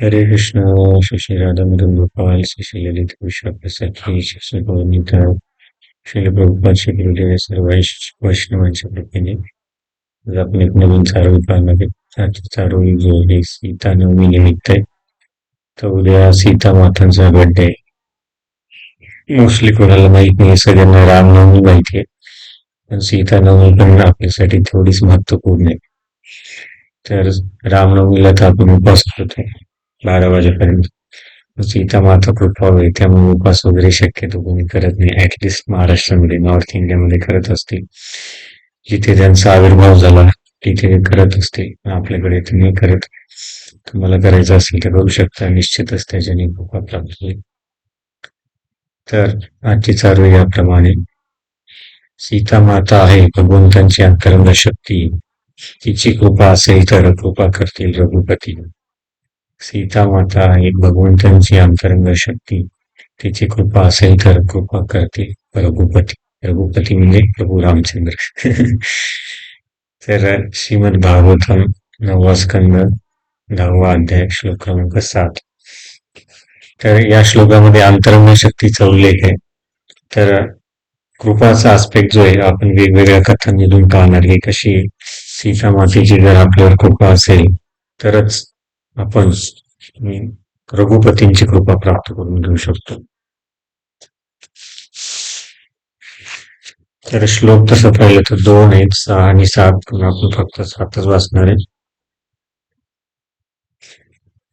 हरे कृष्ण श्री श्री राधा मदन गोपाल श्री श्री ललित विशाख श्री श्री श्री प्रभुपाल श्री गुरुदेव सर्व वैष्णवांच्या कृपेने आज आपण एक नवीन चारोळी पाहणार चारोळी जो आहे सीता नवमी निमित्त आहे तर उद्या सीता मातांचा बर्थडे मोस्टली कोणाला माहीत नाही सगळ्यांना रामनवमी माहिती आहे पण सीता नवमी पण आपल्यासाठी थोडीच महत्त्वपूर्ण आहे तर रामनवमीला तर आपण उपास करतो बारा वाजेपर्यंत. सीता माता कृपा होईल त्यामुळे उपास वगैरे शक्यतो कोणी करत नाही. ऍटलिस्ट महाराष्ट्रामध्ये नॉर्थ इंडियामध्ये करत असतील. जिथे त्यांचा आविर्भाव झाला तिथे करत असतील. आपल्याकडे तर नाही करत. तुम्हाला करायचं असेल तर करू शकता. निश्चितच त्याच्याने कृपा प्राप्त होईल तर आजची चालू याप्रमाणे. सीता माता आहे भगवंतांची अंतरंग शक्ती तिची कृपा असेल तर कृपा करतील रघुपती. सीता माता आहे भगवंतांची अंतरंग शक्ती. तिची कृपा असेल तर कृपा करते. रघुपती रघुपती म्हणजे प्रभू रामचंद्र. तर श्रीमद भागवतम नववा स्कंद दहावा अध्याय श्लोक क्रमांक सात. तर या श्लोकामध्ये अंतरंग शक्तीचा उल्लेख आहे. तर कृपाचा आस्पेक्ट जो आहे आपण वेगवेगळ्या कथांमधून पाहणार हे कशी सीता मातेची जर आपल्यावर कृपा असेल तरच आपण रघुपतींची कृपा प्राप्त करून घेऊ शकतो. तर श्लोक तसं पाहिलं तर दोन आहेत सहा आणि सात. पण आपण फक्त सातच वाचणार आहे.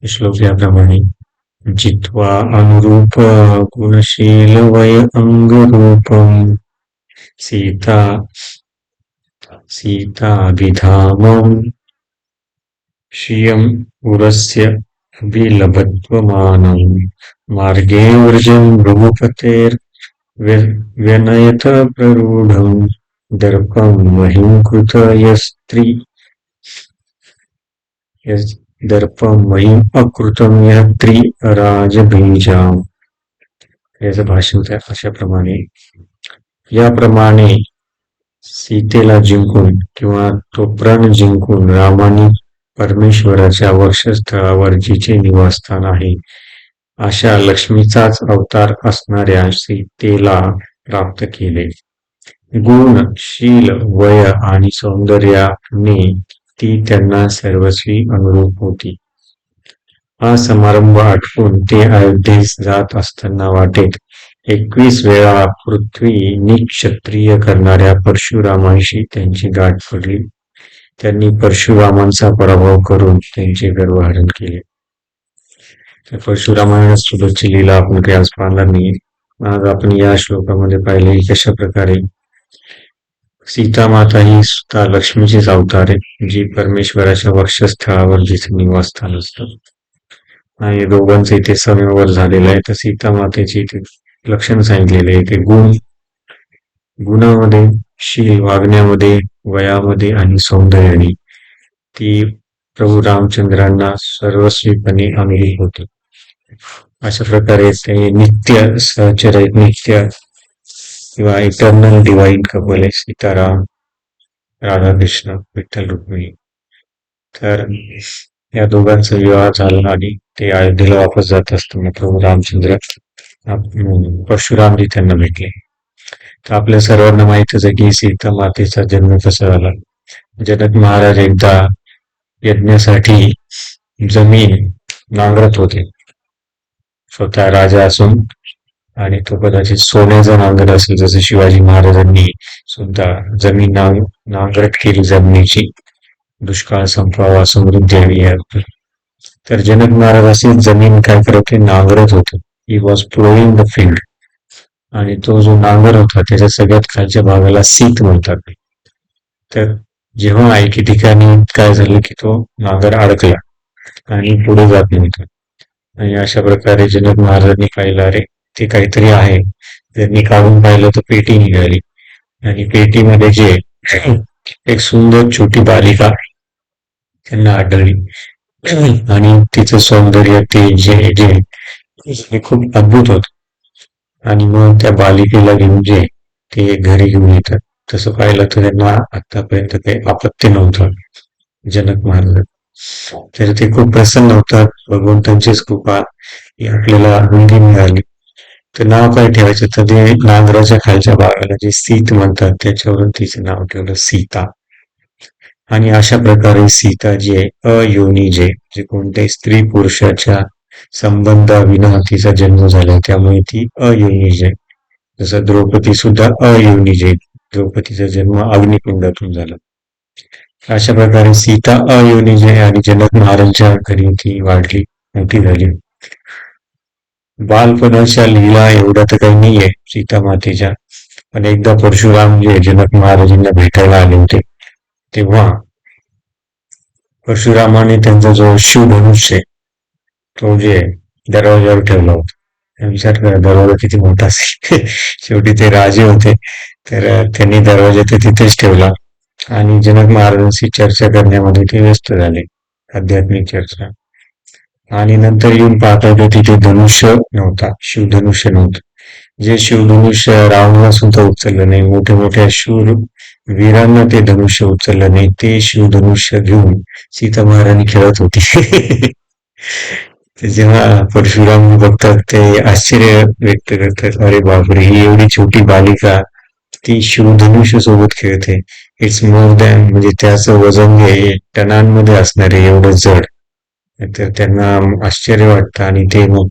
श्लोक याप्रमाणे जित्वा अनुरूप गुणशील वय अंगरूपम सीता सीताभिधामं. श्रियम् उरस्य विलभत्वमानं मार्गे वर्जं रघुपतेर् व्यनयत प्ररूढं दर्पं महिम कृत यस्त्री दर्पं महिं अकृतं यः राजबीजाम् याचं भाष्य होतं अशाप्रमाणे याप्रमाणे सीतेला जिंकून किंवा तो प्रण जिंकून रामाने परमेश्वराच्या वर्षस्थळावर जिचे निवासस्थान आहे. अशा लक्ष्मीचाच अवतार असणाऱ्या सीतेला प्राप्त केले. गुण शील वय आणि सौंदर्याने ती त्यांना सर्वस्वी अनुरूप होती. हा समारंभ आटपून ते अयोध्येस जात असताना वाटेत एकवीस वेळा पृथ्वी निक्षत्रिय करणाऱ्या परशुरामांशी त्यांची गाठ पडली. त्यांनी परशुरामांचा पराभव करून त्यांचे गर्वहरण केले. तर परशुरामांना सुबतची लीला आपण काही आज पाहणार नाही. आज आपण या श्लोकामध्ये पाहिले की कशा प्रकारे सीता माता ही सुद्धा लक्ष्मीचीच अवतार आहे जी परमेश्वराच्या वक्षस्थळावर जिथे निवासस्थान असतं. आणि दोघांचं इथे समयवर झालेलं आहे. तर सीता मातेची इथे लक्षण सांगितलेले आहे ते गुण गुणामध्ये शील वागण्यामध्ये वयामध्ये आणि सौंदर्याने. ती प्रभू रामचंद्रांना सर्वस्वीपणे अनुरूप होती. अशा प्रकारे ते नित्य सहचर नित्य किंवा इटर्नल डिवाइन कपल आहे सीताराम राधाकृष्ण विठ्ठल रुक्मिणी. तर या दोघांचा विवाह झाला आणि ते अयोध्येला वापस जात असताना प्रभू रामचंद्र परशुरामजी त्यांना भेटले. आपल्या सर्वांना माहितच आहे की सीता मातेचा जन्म कसा झाला? जनक महाराज एकदा यज्ञासाठी जमीन नांगरत होते. स्वतः राजा असून आणि तो कदाचित सोन्याचा नांगर असेल जसं शिवाजी महाराजांनी सुद्धा जमीन नांग नांगरट केली जमिनीची. दुष्काळ संपवावा समृद्धी यावी तर जनक महाराज असे जमीन काय करत होते? नांगरत होते. He was ploughing the field आणि तो जो नांगर होता त्याच्या सगळ्यात खालच्या भागाला सीत म्हणतात तर जेव्हा ऐकी ठिकाणी काय झालं की तो नांगर अडकला आणि पुढे जात नव्हता. आणि अशा प्रकारे जनक महाराजांनी पाहिलं अरे ते काहीतरी आहे. त्यांनी काढून पाहिलं तर पेटी निघाली. आणि पेटीमध्ये जे एक सुंदर छोटी बालिका त्यांना आढळली. आणि तिचं सौंदर्य ते जे जे हे खूप अद्भुत होत. आणि मग त्या बालिकेला घेऊन जे ते घरी घेऊन येतात. तसं पाहिलं तर त्यांना आतापर्यंत काही आपत्ती नव्हतं. जनक महाराज. तर ते खूप प्रसन्न होतात. भगवंतांचीच कृपा ही आपल्याला मुलगी मिळाली. तर नाव काय ठेवायचं? तर ते नांगराच्या खालच्या भागाला जे सीत म्हणतात त्याच्यावरून तिचं नाव ठेवलं सीता. आणि अशा प्रकारे सीता जी आहे अयोनी जे जे कोणत्याही स्त्री पुरुषाच्या संबंधाविना तिचा जन्म झाला त्यामुळे ती अयोनिज. आहे जसं द्रौपदी सुद्धा अयोनिज आहे द्रौपदीचा जन्म अग्निकुंडातून झाला. अशा प्रकारे सीता अयोनिज आहे आणि जनक महाराजांच्या घरी ती वाढली मोठी झाली. बालपणाच्या लीला एवढा तर काही नाहीये सीता मातेच्या पण एकदा परशुराम जे जनक महाराजांना भेटायला आले होते तेव्हा परशुरामाने त्यांचा जो शिवधनुष्य तो जे दरवाज्यावर ठेवला होता. विचार करा दरवाजा किती मोठा असेल. शेवटी ते राजे होते. तर त्यांनी दरवाजा ते तिथेच ठेवला. आणि जनक महाराजांशी चर्चा करण्यामध्ये ते व्यस्त झाले. आध्यात्मिक चर्चा. आणि नंतर येऊन पाहता येतं तिथे धनुष्य नव्हता शिवधनुष्य नव्हतं. जे शिवधनुष्य रावणाला सुद्धा उचललं नाही मोठे मोठ्या शूर वीरांना ते धनुष्य उचललं नाही ते शिवधनुष्य घेऊन सीता महाराणी खेळत होती. जेव्हा परशुराम बघतात ते आश्चर्य व्यक्त करतात. अरे बापरे ही एवढी छोटी बालिका ती शिवधनुष्य सोबत खेळते. इट्स मोर दॅन म्हणजे त्याचं वजन हे टनांमध्ये असणारे एवढं जड. तर त्यांना आश्चर्य वाटतं आणि ते मग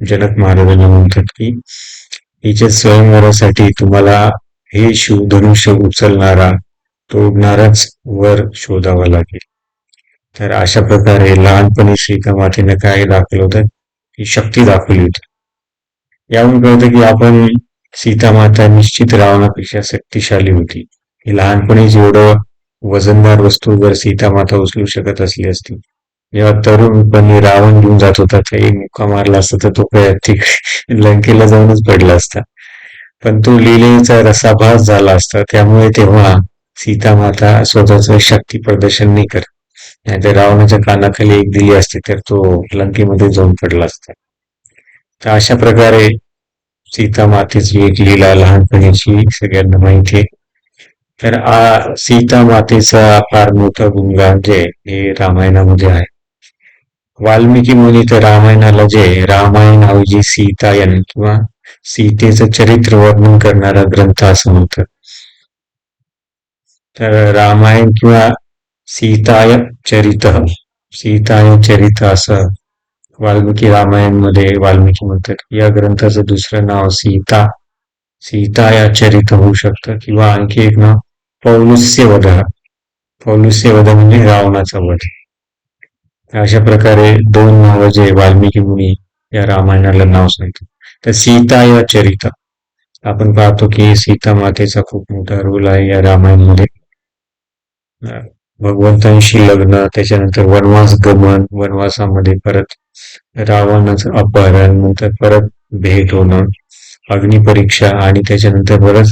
जनक महाराजांना म्हणतात की हिच्या स्वयंवरासाठी तुम्हाला हे शिवधनुष्य उचलणारा तोडणाराच वर शोधावा लागेल. तर अशा प्रकारे लहानपणी सीता काय दाखवलं होतं ही शक्ती दाखवली होती. यावरून कळतं की आपण सीता माता निश्चित रावणापेक्षा शक्तिशाली होती. ही लहानपणी जेवढं वजनदार वस्तू जर सीता माता उचलू शकत असली असती. जेव्हा तरुणपणी रावण घेऊन जात होता काही मुक्का मारला असता तर तो प्रयत्न लंकेला जाऊनच पडला असता. पण तो लिलेचा रसाभास झाला असता त्यामुळे तेव्हा सीता माता स्वतःच शक्ती प्रदर्शन नाही करत. नाहीतर रावणाच्या कानाखाली एक दिली असते तर तो लंकेमध्ये जाऊन पडला असता. तर अशा प्रकारे सीता मातेची एक लीला लहानपणीची सगळ्यांना माहिती आहे. तर आ सीता मातेचा फार मोठा गुणगान जे हे रामायणामध्ये आहे. वाल्मिकी मुनी तर रामायणाला जे रामायण ऐवजी सीतायन किंवा सीतेचं चरित्र वर्णन करणारा ग्रंथ असं म्हणतात. तर रामायण किंवा सीताय चरित सीताय चरित असं वाल्मिकी रामायणमध्ये वाल्मिकी म्हणतात. या ग्रंथाचं दुसरं नाव सीता. सीता या चरित होऊ शकतं किंवा आणखी एक नाव पौलुस्य वध पौलुस्य वध म्हणजे रावणाचा वध. अशा प्रकारे दोन नावं जे वाल्मिकी मुनी या रामायणाला नाव सांगतात. तर सीता या चरित आपण पाहतो की सीता मातेचा खूप मोठा रोल आहे या रामायणमध्ये. भगवंतांशी लग्न त्याच्यानंतर वनवास गमन वनवासामध्ये परत रावणाचं अपहरण नंतर परत भेट होणं अग्निपरीक्षा आणि त्याच्यानंतर परत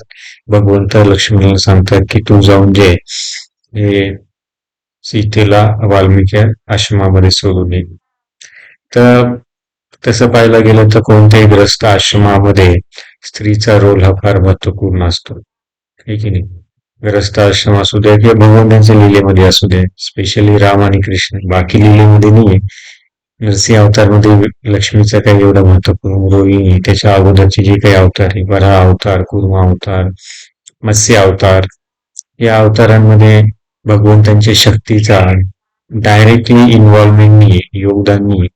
भगवंत लक्ष्मीला सांगतात की तू जाऊन जे हे सीतेला वाल्मिकी आश्रमामध्ये सोडून ये. तर तसं पाहायला गेलं तर कोणत्याही ग्रस्त आश्रमामध्ये स्त्रीचा रोल हा फार महत्त्वपूर्ण असतो. ठीक आहे नाही? ग्रस्त आश्रम असू द्या किंवा भगवंतांच्या लिलेमध्ये असू द्या स्पेशली राम आणि कृष्ण बाकी लिलेमध्ये नाहीये. नरसिंह अवतारमध्ये लक्ष्मीचा काही एवढा महत्त्वपूर्ण रोहिणी त्याच्या अगोदरचे जे काही अवतार आहे वरा अवतार कुर्मा अवतार मत्स्य अवतार या अवतारांमध्ये भगवंतांच्या शक्तीचा डायरेक्टली इन्व्हॉल्वमेंट नाहीये योगदान नाहीये.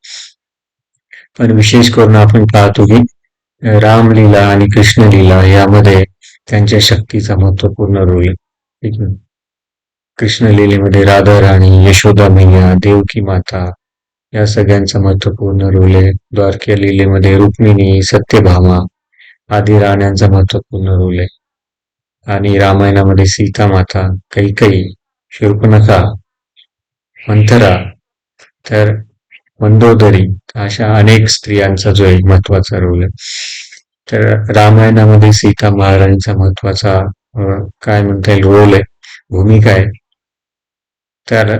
पण विशेष करून आपण पाहतो की रामलीला आणि कृष्णलीला यामध्ये त्यांच्या शक्तीचा महत्त्वपूर्ण रोल आहे. कृष्ण लीलेमध्ये राधा राणी यशोदा मैया देवकी माता या सगळ्यांचा महत्त्वपूर्ण रोल आहे. द्वारक्या लिलेमध्ये रुक्मिणी सत्यभामा आदी राण्यांचा महत्त्वपूर्ण रोल आहे. आणि रामायणामध्ये सीता माता कैकई शिल्पनखा मंथरा तर मंदोदरी अशा अनेक स्त्रियांचा जो एक महत्त्वाचा रोल आहे. तर रामायणामध्ये सीता महाराजांचा महत्त्वाचा काय म्हणता येईल रोल आहे भूमिका आहे. तर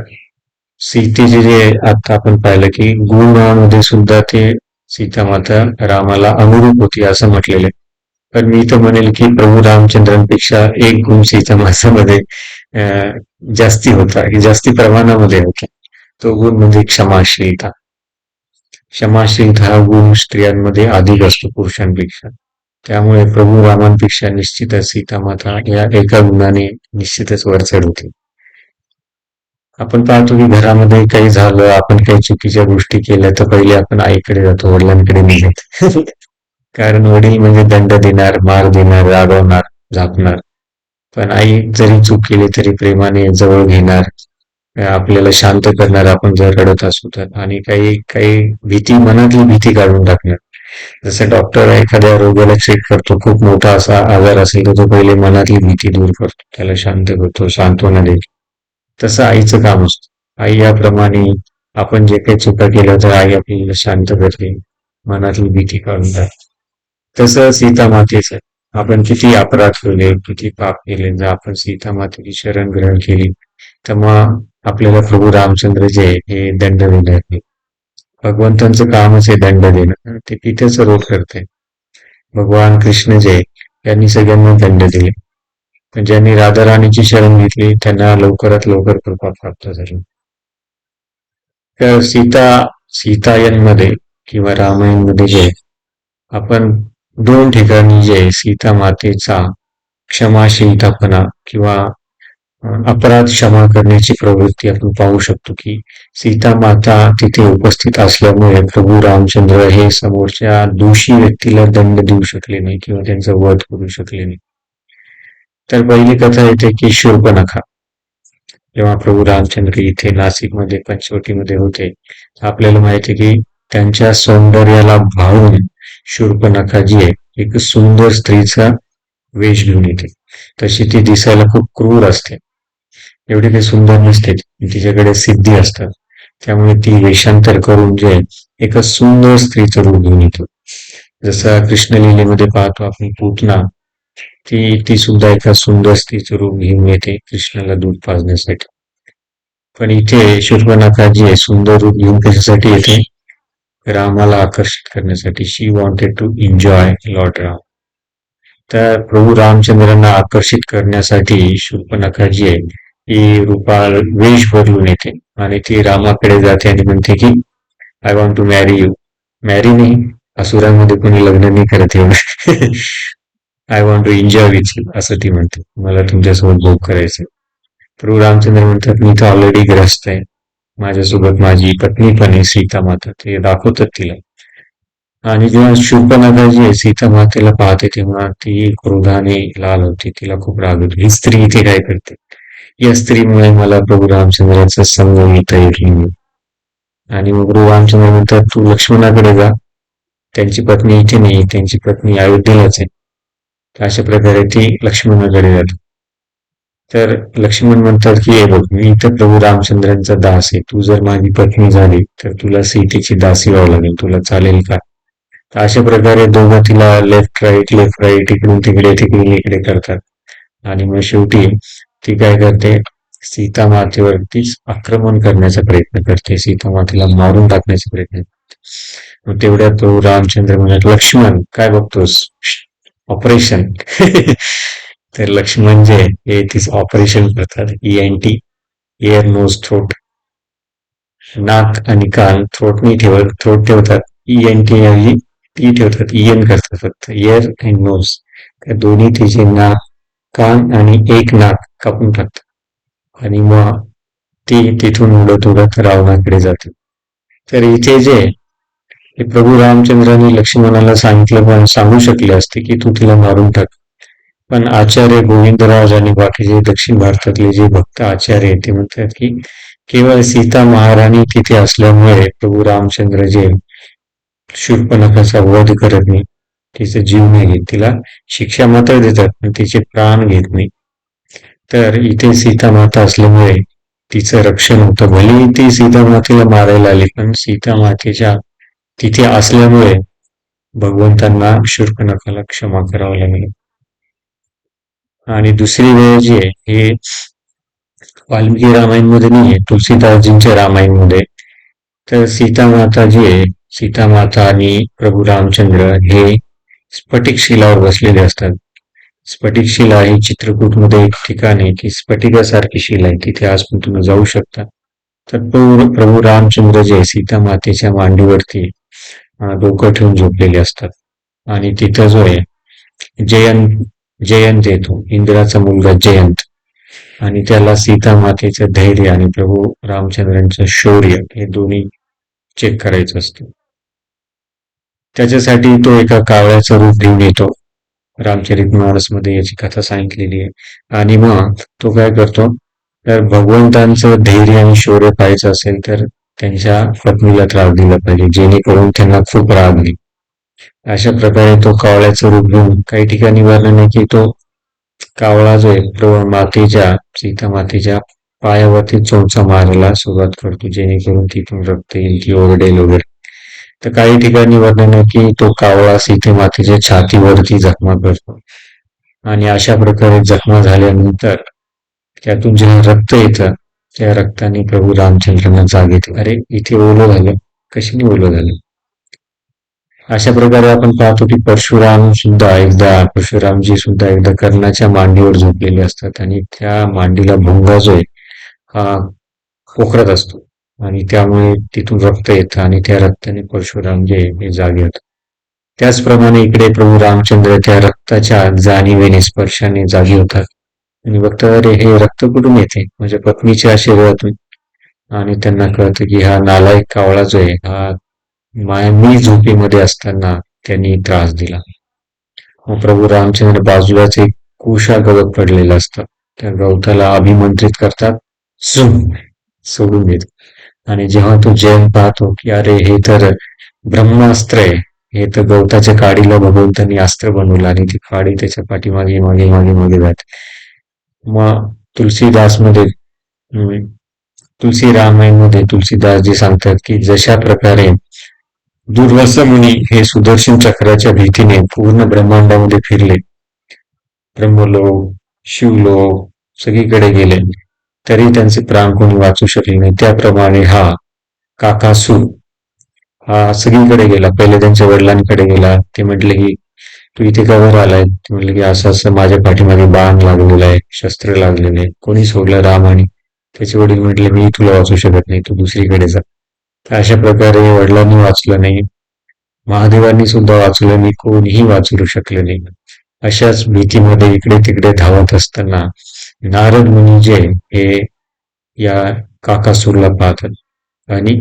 सीतेचे जे आता आपण पाहिलं की गुणामध्ये सुद्धा ते सीता माता रामाला अनुरूप होती असं म्हटलेलं आहे. पण मी तर म्हणेल की प्रभू रामचंद्रांपेक्षा एक गुण सीता मातामध्ये जास्ती होता जास्ती प्रमाणामध्ये होता. तो गुण म्हणजे क्षमाशीलता. क्षमाशीलता हा गुण स्त्रियांमध्ये अधिक असतो पुरुषांपेक्षा. त्यामुळे प्रभू रामांपेक्षा निश्चितच सीता माता या एका गुणाने निश्चितच वर चढवते आपण पाहतो की घरामध्ये काही झालं आपण काही चुकीच्या गोष्टी केल्या तर पहिले आपण आईकडे जातो वडिलांकडे नाही कारण वडील म्हणजे दंड देणार मार देणार रागवणार झापणार पण आई जरी चूक केली तरी प्रेमाने जवळ घेणार आपल्याला शांत करणार आपण जर रडत असू तर. आणि काही काही भीती मनातली भीती काढून टाकणार जसं डॉक्टर एखाद्या रोगाला चेक करतो खूप मोठा असा आजार असेल तर तो पहिले मनातली भीती दूर करतो. त्याला शांत करतो सांत्वना देतो. तसं आईचं काम असतं. आई याप्रमाणे आपण जे काही चुका केल्या तर आई आपल्याला शांत करते मनातली भीती काढून टाकते. तसं सीता मातेचं. आपण किती अपराध केले किती पाप केले जर आपण सीता मातेची शरण ग्रहण केली तर मग आपल्याला प्रभू रामचंद्र जे हे दंड देणार नाही भगवंतांचं कामच हे दंड देणं ते तिथेच रोग करते भगवान कृष्ण जे यांनी सगळ्यांना दंड दिले. पण ज्यांनी राधा राणीची शरण घेतली त्यांना लवकरात लवकर कृपा प्राप्त झाली. तर सीता सीतायनमध्ये किंवा रामायणमध्ये जे आपण दोन ठिकाणी जे सीता मातेचा क्षमाशीलतापणा किंवा अपराध क्षमा करण्याची प्रवृत्ती आपण पाहू शकतो की सीता माता तिथे उपस्थित असल्यामुळे प्रभू रामचंद्र हे समोरच्या दोषी व्यक्तीला दंड देऊ शकले नाही किंवा त्यांचा वध करू शकले नाही. तर पहिली कथा येते की शूर्पणखा जेव्हा प्रभू रामचंद्र इथे नाशिकमध्ये पंचवटीमध्ये होते आपल्याला माहिती की त्यांच्या सौंदर्याला भावून शूर्पणखा जी आहे एक सुंदर स्त्रीचा वेश घेऊन येते. तशी ती दिसायला खूप क्रूर असते. एवढी काही सुंदर नसते. तिच्याकडे सिद्धी असतात. त्यामुळे ती वेषांतर करून जे एका सुंदर स्त्रीचं रूप घेऊन येतो. जसं कृष्णलीलेमध्ये पाहतो आपण पूतना ती ती सुद्धा एका सुंदर स्त्रीचं रूप घेऊन येते कृष्णाला दूध पाजण्यासाठी. पण इथे शुर्पनाका जी आहे सुंदर रूप घेऊन कशासाठी येते? रामाला आकर्षित करण्यासाठी. She wanted to enjoy lord Ram तर प्रभू रामचंद्रांना आकर्षित करण्यासाठी शूर्पनखा जी आहे ती रूपा वेश बदलून येते. आणि ती रामाकडे जाते आणि म्हणते की I want to marry you marry नाही असुरांमध्ये कोणी लग्न नाही करत एवढं I want to enjoy with you असं ती म्हणते. मला तुमच्यासोबत भोग करायचं प्रभू रामचंद्र म्हणतात मी तर ऑलरेडी ग्रस्त आहे. माझ्यासोबत माझी पत्नी पण आहे सीता माता. ते दाखवतात तिला. आणि जेव्हा शूर्पनखा जी आहे सीता मातेला पाहते तेव्हा ती क्रोधाने लाल होती. तिला खूप राग होती. ही स्त्री इथे काय करते? या स्त्रीमुळे मला प्रभू रामचंद्राचा संग घेता येईल आणि मग प्रभू रामचंद्र म्हणतात तू लक्ष्मणाकडे जा. त्यांची पत्नी इथे नाही त्यांची पत्नी अयोध्येलाच आहे. अशा प्रकारे ती लक्ष्मणाकडे जाते. तर लक्ष्मण म्हणतात की हे बघ मी इथं प्रभू रामचंद्रांचा दास आहे. तू जर माझी पत्नी झाली तर तुला सीतेची दासी व्हावं लागेल. तुला चालेल का? तर अशा प्रकारे दोघं तिला लेफ्ट राईट लेफ्ट राईट इकडून तिकडे तिकडून इकडे करतात. आणि मग शेवटी ती काय करते? सीता मातेवरतीच आक्रमण करण्याचा प्रयत्न करते. सीता मातेला मारून टाकण्याचा प्रयत्न करते. मग तेवढ्यात तो रामचंद्र म्हणत लक्ष्मण काय बघतोस? ऑपरेशन. तर लक्ष्मण जे हे तीच ऑपरेशन करतात. E N T ear nose throat नाक आणि कान थ्रोट नाही ठेवत थ्रोट ठेवतात. ई एन टी ऐवजी टी ठेवतात. इयन करतात फक्त. एअर अँड नोज त्या दोन्ही तिचे नाक कान आणि एक नाक कापून टाकतात. आणि मग ती तिथून उडत उडत रावणाकडे जाते. तर इथे जे प्रभू रामचंद्राने लक्ष्मणाला सांगितलं पण सांगू शकले असते की तू तिला मारून टाक. पण आचार्य गोविंदराज आणि बाकीचे दक्षिण भारतातले जे भक्त आचार्य ते म्हणतात की केवळ सीता महाराणी तिथे असल्यामुळे प्रभू रामचंद्र जे शूर्पनखाचा वध करत नाही तिचा जीव नाही घेत. तिला शिक्षा मात्र देतात पण तिचे प्राण घेत नाही. तर इथे सीता माता असल्यामुळे तिचं रक्षण होतं. भले ती सीता मातेला मारायला आली पण सीता मातेच्या तिथे असल्यामुळे भगवंतांना शूर्पनखाला क्षमा करावं लागेल. आणि दुसरी वेळ जी आहे हे वाल्मिकी रामायणमध्ये नाही आहे तुलसीदासजींच्या रामायणमध्ये. तर सीता माता जी आहे सीता माता आणि प्रभू रामचंद्र हे स्फटिक शिलावर बसलेले असतात. स्फटिक शिला ही चित्रकूटमध्ये एक ठिकाण आहे की स्फटिकासारखी शिला आहे. तिथे आज पण तुम्ही जाऊ शकता. तर प्रभू रामचंद्र जे सीता मातेच्या मांडीवरती डोकं ठेवून झोपलेले असतात. आणि तिथं जो आहे जयंत जयंत येतो इंद्राचा मुलगा जयंत. आणि त्याला सीता मातेचं धैर्य आणि प्रभू रामचंद्रांचं शौर्य हे दोन्ही चेक करायचं असतं. त्याच्यासाठी तो एका कावळ्याचं रूप घेऊन येतो. रामचरित मध्ये याची कथा सांगितलेली आहे. आणि मग तो काय करतो? तर भगवंतांचं धैर्य आणि शौर्य पाहायचं असेल तर त्यांच्या पत्नीला त्रास दिला पाहिजे जेणेकरून त्यांना खूप राग नाही अशा प्रकारे तो कावळ्याचं रूप घेऊन काही ठिकाणी वर्णन आहे की तो कावळा जो आहे तो मातेच्या सीता मातेच्या पायावरती चोंचा मारायला सुरुवात करतो जेणेकरून तिथून रक्त येईल ती ओरडेल वगैरे. तर काही ठिकाणी वर्णन आहे की तो कावळा इथे मातेच्या छातीवरती जखमा करतो. आणि अशा प्रकारे जखमा झाल्यानंतर त्यातून जेव्हा रक्त येतं त्या रक्ताने प्रभू रामचंद्रांना जाग येते. अरे इथे ओलं झालं. कशाने ओलं झालं? अशा प्रकारे आपण पाहतो की परशुराम सुद्धा एकदा परशुरामजी सुद्धा एकदा कर्णाच्या मांडीवर झोपलेले असतात आणि त्या मांडीला भोंगा जो आहे हा पोखरत असतो. आणि त्यामुळे तिथून रक्त येतं आणि त्या रक्ताने परशुराम जे हे जागे होत त्याचप्रमाणे इकडे प्रभू रामचंद्र त्या रक्ताच्या जाणीवेने स्पर्शाने जागी होतात. आणि बघतात अरे हे रक्त कुठून येते? म्हणजे पत्नीच्या शरीरातून आणि त्यांना कळतं की हा नालायक कावळा जो आहे हा माया मी झोपेमध्ये असताना त्यांनी त्रास दिला. प्रभू रामचंद्र बाजूलाच एक कुशा गवत पडलेलं असतं. त्या गवताला अभिमंत्रित करतात सोडून देत आणि जेव्हा तू जैन पाहतो की अरे हे तर ब्रह्मास्त्र आहे. हे तर गवताच्या काडीला भगवंतांनी अस्त्र बनवलं आणि ती काडी त्याच्या पाठीमागे मागे मागे मागे जाते. मग तुलसीदासमध्ये तुलसी रामायणमध्ये तुलसीदास जी सांगतात की जशा प्रकारे दुर्वास मुनी हे सुदर्शन चक्राच्या भीतीने पूर्ण ब्रह्मांडामध्ये फिरले. ब्रह्मलोक शिवलोक सगळीकडे गेले. तरी त्यांचे प्राण कोणी वाचू शकले नाही. त्याप्रमाणे हा काकासू हा सगळीकडे गेला. पहिले त्यांच्या वडिलांकडे गेला. ते म्हटले की तू इथे कवर आलाय? ते म्हटले की असं असं माझ्या पाठीमागे बाण लागलेलं आहे शस्त्र लागलेले आहे. कोणी सोडलं राम आणि त्याचे वडील म्हटले मी तुला वाचू शकत नाही तू दुसरीकडे जा. तर अशा प्रकारे वडिलांनी वाचलं नाही. महादेवांनी सुद्धा वाचलं नाही. कोणीही वाचू शकले नाही. अशाच भीतीमध्ये इकडे तिकडे धावत असताना नारद मुनी जे हे या काकासूरला पाहतात. आणि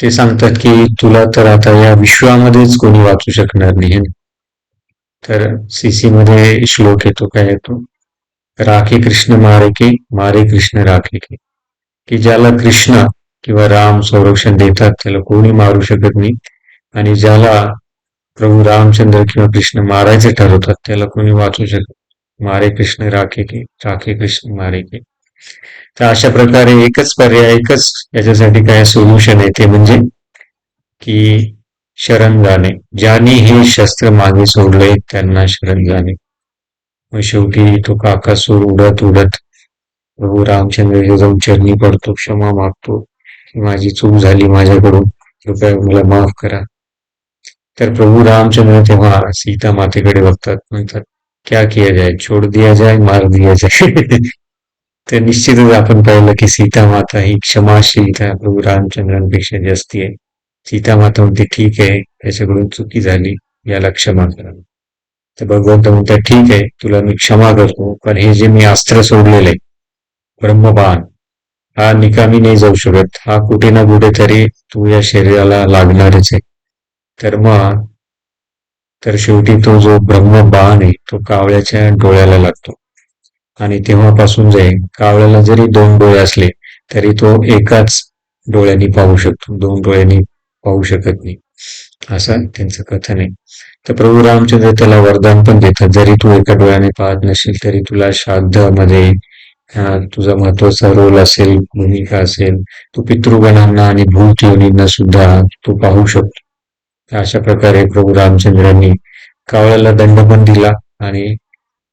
ते सांगतात की तुला तर आता या विश्वामध्येच कोणी वाचू शकणार नाही तर सीसी मध्ये श्लोक येतो काय येतो? राखे कृष्ण मारे की मारे कृष्ण राखे के. की ज्याला कृष्ण किंवा राम संरक्षण देतात त्याला कोणी मारू शकत नाही. आणि ज्याला प्रभू रामचंद्र किंवा कृष्ण मारायचे ठरवतात त्याला कोणी वाचू शकत मारे कृष्ण राखे के राखे कृष्ण मारे के. तर अशा प्रकारे एकच पर्याय एकच याच्यासाठी काय सोल्युशन आहे ते म्हणजे की शरण जाणे. ज्यांनी हे शस्त्र मागे सोडले त्यांना शरण जाणे. मग शेवटी तो काकासूर उडत उडत प्रभू रामचंद्र जाऊन चरणी पडतो क्षमा मागतो की माझी चूक झाली माझ्याकडून कृपया मला माफ करा. तर प्रभू रामचंद्र तेव्हा सीता मातेकडे बघतात म्हणतात क्या किया जाए? छोड़ दिया जाए मार दिया जाए। तर निश्चितच आपण पाहिलं की सीता माता ही क्षमाशीलता प्रभू रामचंद्रांपेक्षा जास्ती आहे सीता माता म्हणते ठीक आहे त्याच्याकडून चुकी झाली याला क्षमा करा। तर भगवंत म्हणतात ठीक आहे तुला मी क्षमा करतो पण हे जे मी अस्त्र सोडलेलं आहे ब्रह्मबाण हा निकामी नाही जाऊ शकत. हा कुठे ना कुठेतरी तू या शरीराला लागणारच आहे. तर मग तर शेवटी तो जो ब्रह्मबाण आहे तो कावळ्याच्या डोळ्याला लागतो. आणि तेव्हापासून जाईल कावळ्याला जरी दोन डोळे असले तरी तो एकाच डोळ्यांनी पाहू शकतो. दोन डोळ्यांनी पाहू शकत नाही. असं त्यांचं कथन आहे. तर प्रभू रामचंद्र त्याला वरदान पण देतात. जरी तू एका डोळ्याने पाहत नसेल तरी तुला मध्ये तुझा महत्त्वाचा रोल असेल भूमिका असेल तू पितृगणांना आणि भूत योनींना सुद्धा तू पाहू शकतो. अशा प्रकारे प्रभू रामचंद्रांनी कावळ्याला दंड पण दिला आणि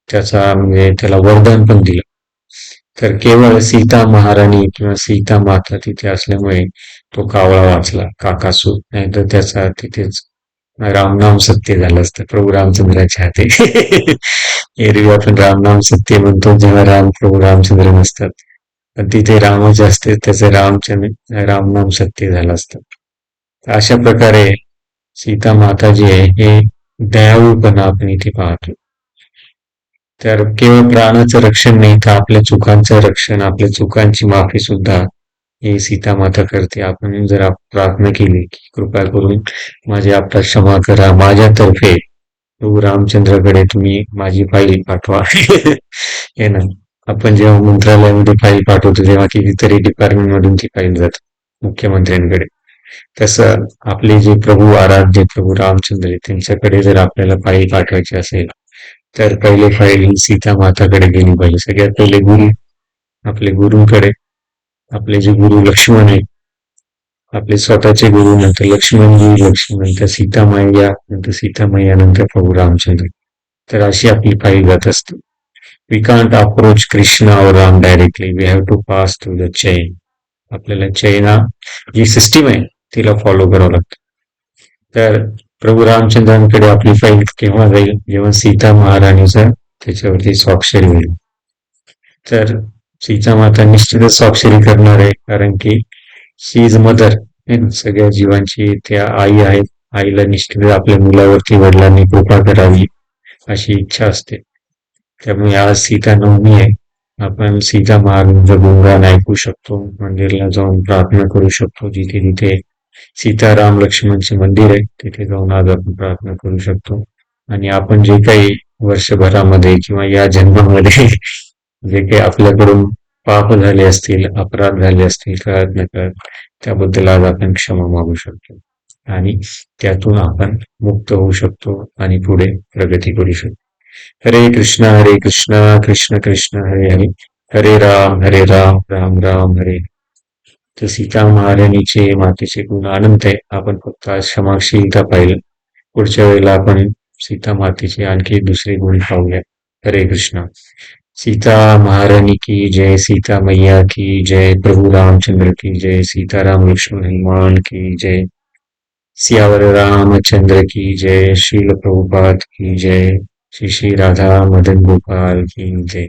त्याचा म्हणजे त्याला वरदान पण दिलं. तर केवळ सीता महाराणी किंवा सीता माता तिथे असल्यामुळे तो कावळा वाचला काकासूर नाहीतर त्याचा तिथेच रामनाम सत्य झालं असतं प्रभू रामचंद्राच्या हाते. एरवी आपण रामनाम सत्य म्हणतो जेव्हा राम प्रभू रामचंद्र नसतात. पण तिथे रामच असते त्याचं रामचंद्र रामनाम सत्य झालं असतं. अशा प्रकारे सीता माता जी आहे हे दयाळूपणा आपण इथे पाहतो तर केवळ प्राणाचं रक्षण नाही तर आपल्या चुकांचं रक्षण आपल्या चुकांची माफी सुद्धा हे सीता माता करते. आपण जर प्रार्थना केली की कृपा करून माझे आपला क्षमा करा माझ्यातर्फे प्रभू रामचंद्राकडे तुम्ही माझी फाईल पाठवा. हे ना आपण जेव्हा मंत्रालयामध्ये फाईल पाठवतो तेव्हा कितीतरी डिपार्टमेंट मधून ती फाईल जाते मुख्यमंत्र्यांकडे. तसं आपले जे प्रभू आराध्य प्रभू रामचंद्र त्यांच्याकडे जर आपल्याला फाईल पाठवायची असेल तर पहिले फाईल ही सीता माताकडे गेली पाहिजे. सगळ्यात पहिले गुरु आपले गुरुंकडे. आपले जे गुरु लक्ष्मण आहेत आपले स्वतःचे गुरु नंतर लक्ष्मणजी लक्ष्मण नंतर सीतामाया नंतर सीतामाया नंतर प्रभू रामचंद्र. तर अशी आपली फाईल जात असते. वी कांट अप्रोच कृष्णा और Ram directly we have to pass through the chain आपल्याला चैना जी सिस्टीम आहे तिला फॉलो करावं लागतं. तर प्रभू रामचंद्रांकडे आपली फाईल केव्हा जाईल? जेव्हा सीता महाराणीचा त्याच्यावरती स्वाक्षरी होईल. तर सीता माता निश्चितच स्वाक्षरी करणार आहे कारण की शी इज मदर सगळ्या जीवांची त्या आई आहेत. आईला निश्चितच आपल्या मुलावरती वडिलांनी कृपा करावी अशी इच्छा असते. त्यामुळे आज सीता नवमी आहे. आपण सीता महाराजांचं गुणगान ऐकू शकतो मंदिरला जाऊन प्रार्थना करू शकतो जिथे जिथे सीताराम लक्ष्मणचे मंदिर आहे. तिथे जाऊन आज आपण प्रार्थना करू शकतो. आणि आपण जे काही वर्षभरामध्ये किंवा या जन्मामध्ये जे काही आपल्याकडून पाप झाले असतील अपराध झाले असतील कळत न कळत त्याबद्दल आज आपण क्षमा मागू शकतो. आणि त्यातून आपण मुक्त होऊ शकतो आणि पुढे प्रगती करू शकतो. हरे कृष्ण हरे कृष्ण कृष्ण कृष्ण हरे हरे. हरे राम हरे राम राम राम हरे तर सीता महाराणीचे मातेचे गुण अनंत आहे. आपण फक्त आज क्षमाशीलता पाहिलं. पुढच्या वेळेला आपण सीता मातेचे आणखी दुसरे गुण पाहूया. हरे कृष्ण. सीता महारानी की जय सीता मैया की जय प्रभु रामचंद्र की जय सीताराम लक्ष्मण हनुमान की जय सियावर रामचंद्र की जय श्रील प्रभुपाद की जय श्री श्री राधा मदन गोपाल की जय.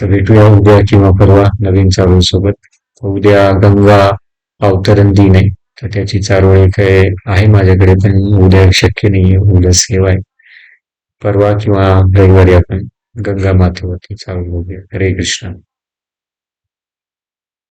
तर भेटूया उद्या किंवा परवा नवीन चालू सोबत उद्या गंगा अवतरण दिन आहे. तर त्याची चारोळी काय आहे माझ्याकडे पण उद्या शक्य नाहीये. उद्या सेवा आहे. परवा किंवा रविवारी आपण गंगा मातेवरती चालू बघूया हरे कृष्ण.